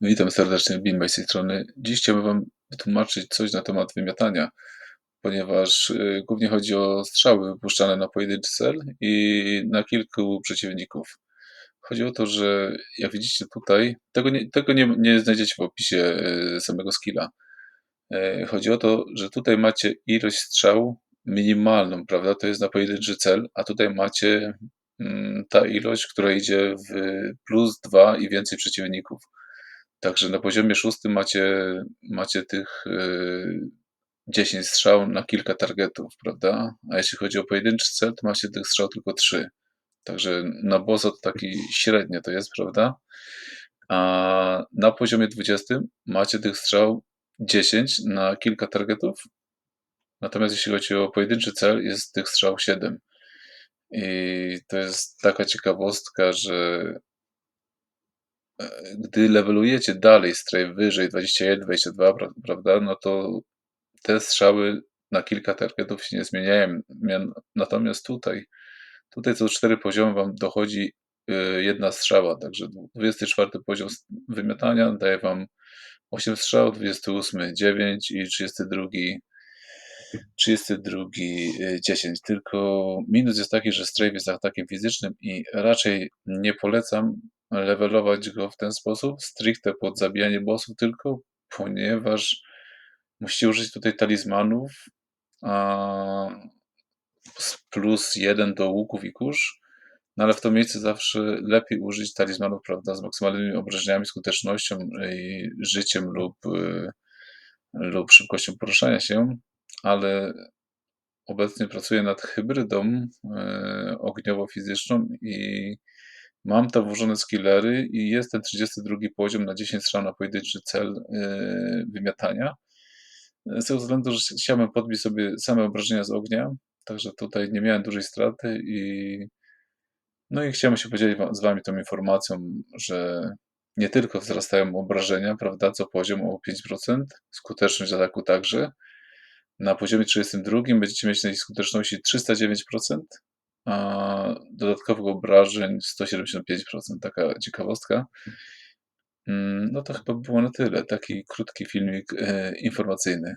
Witam serdecznie, Bimbaj z tej strony. Dziś chciałbym Wam wytłumaczyć coś na temat wymiatania, ponieważ y, głównie chodzi o strzały wypuszczane na pojedynczy cel i na kilku przeciwników. Chodzi o to, że jak widzicie tutaj, tego nie, tego nie, nie znajdziecie w opisie y, samego skilla. Y, Chodzi o to, że tutaj macie ilość strzał minimalną, prawda? To jest na pojedynczy cel, a tutaj macie mm, ta ilość, która idzie w plus 2 i więcej przeciwników. Także na poziomie szóstym macie, macie tych y, 10 strzał na kilka targetów, prawda? A jeśli chodzi o pojedynczy cel, to macie tych strzał tylko 3. Także na bossa to taki średnio to jest, prawda? A na poziomie 20 macie tych strzał 10 na kilka targetów. Natomiast jeśli chodzi o pojedynczy cel, jest tych strzał 7. I to jest taka ciekawostka, że gdy levelujecie dalej strafe wyżej 21, 22, pra- prawda, no to te strzały na kilka targetów się nie zmieniają. Natomiast tutaj, tutaj co cztery poziomy wam dochodzi y, jedna strzała, także 24 poziom wymiatania daje wam 8 strzał, 28 9 i 32 32 y, 10. Tylko minus jest taki, że strafe jest atakiem fizycznym i raczej nie polecam levelować go w ten sposób, stricte pod zabijanie bossów tylko, ponieważ musicie użyć tutaj talizmanów a, plus jeden do łuków i kurz, no ale w to miejsce zawsze lepiej użyć talizmanów, prawda, z maksymalnymi obrażeniami, skutecznością i życiem lub, y, lub szybkością poruszania się, ale obecnie pracuję nad hybrydą e, ogniowo-fizyczną i mam tam włożone skillery i jest ten 32 poziom na 10 strzał na pojedynczy cel e, wymiatania. Z tego względu, że chciałem podbić sobie same obrażenia z ognia, także tutaj nie miałem dużej straty i no i chciałem się podzielić z Wami tą informacją, że nie tylko wzrastają obrażenia, prawda, co poziom o 5%, skuteczność ataku także. Na poziomie 32 będziecie mieć tej skuteczności 309%, a dodatkowych obrażeń 175%. Taka ciekawostka. Mm, No to chyba było na tyle. Taki krótki filmik e, informacyjny.